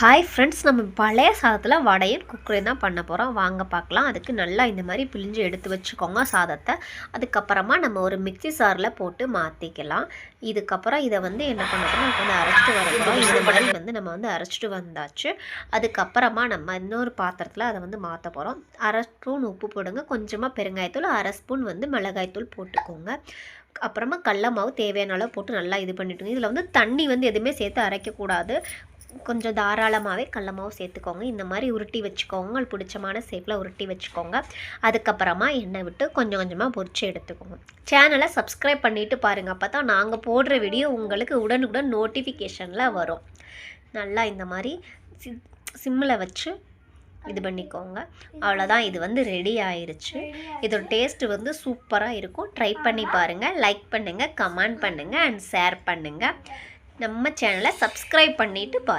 Hi friends நம்ம பழைய சாதத்தில் வடையும் குக்கரையும் தான் பண்ண போகிறோம் வாங்க பார்க்கலாம். அதுக்கு நல்லா இந்த மாதிரி பிழிஞ்சு எடுத்து வச்சுக்கோங்க சாதத்தை. அதுக்கப்புறமா நம்ம ஒரு மிக்ஸி சாரில் போட்டு மாற்றிக்கலாம் இதுக்கப்புறம் இதை வந்து என்ன பண்ண போகிறோம் வந்து அரைச்சிட்டு வர போகிறோம் இந்த மாதிரி வந்து நம்ம வந்து அரைச்சிட்டு வந்தாச்சு. அதுக்கப்புறமா நம்ம இன்னொரு பாத்திரத்தில் அதை வந்து மாற்ற போகிறோம் அரை ஸ்பூன் உப்பு போடுங்க. கொஞ்சமாக பெருங்காயத்தூள் அரை ஸ்பூன் வந்து மிளகாய்த்தூள் போட்டுக்கோங்க. அப்புறமா கடல மாவு தேவையான அளவு போட்டு நல்லா இது பண்ணிட்டுங்க. இதில் வந்து தண்ணி வந்து எதுவுமே சேர்த்து அரைக்கக்கூடாது. கொஞ்சம் தாராளமாகவே கடல சேர்த்துக்கோங்க. இந்த மாதிரி உருட்டி வச்சுக்கோங்க. உங்களுக்கு பிடிச்சமான ஷேப்பில் உருட்டி வச்சுக்கோங்க. அதுக்கப்புறமா எண்ணெய் விட்டு கொஞ்சம் கொஞ்சமாக பொரிச்சு எடுத்துக்கோங்க. சேனலை சப்ஸ்கிரைப் பண்ணிவிட்டு பாருங்கள் அப்போ தான் நாங்கள் போடுற வீடியோ உங்களுக்கு உடனுக்குடன் நோட்டிஃபிகேஷனில் வரும். நல்லா இந்த மாதிரி சி சிம்மில் வச்சு இது பண்ணிக்கோங்க. அவ்வளோதான் இது வந்து ரெடி ஆயிடுச்சு இதோட டேஸ்ட்டு வந்து சூப்பராக இருக்கும். ட்ரை பண்ணி பாருங்கள் லைக் பண்ணுங்கள் கமெண்ட் பண்ணுங்கள் அண்ட் ஷேர் பண்ணுங்கள் நம்ம சேனலை சப்ஸ்கிரைப் பண்ணிவிட்டு பாருங்கள்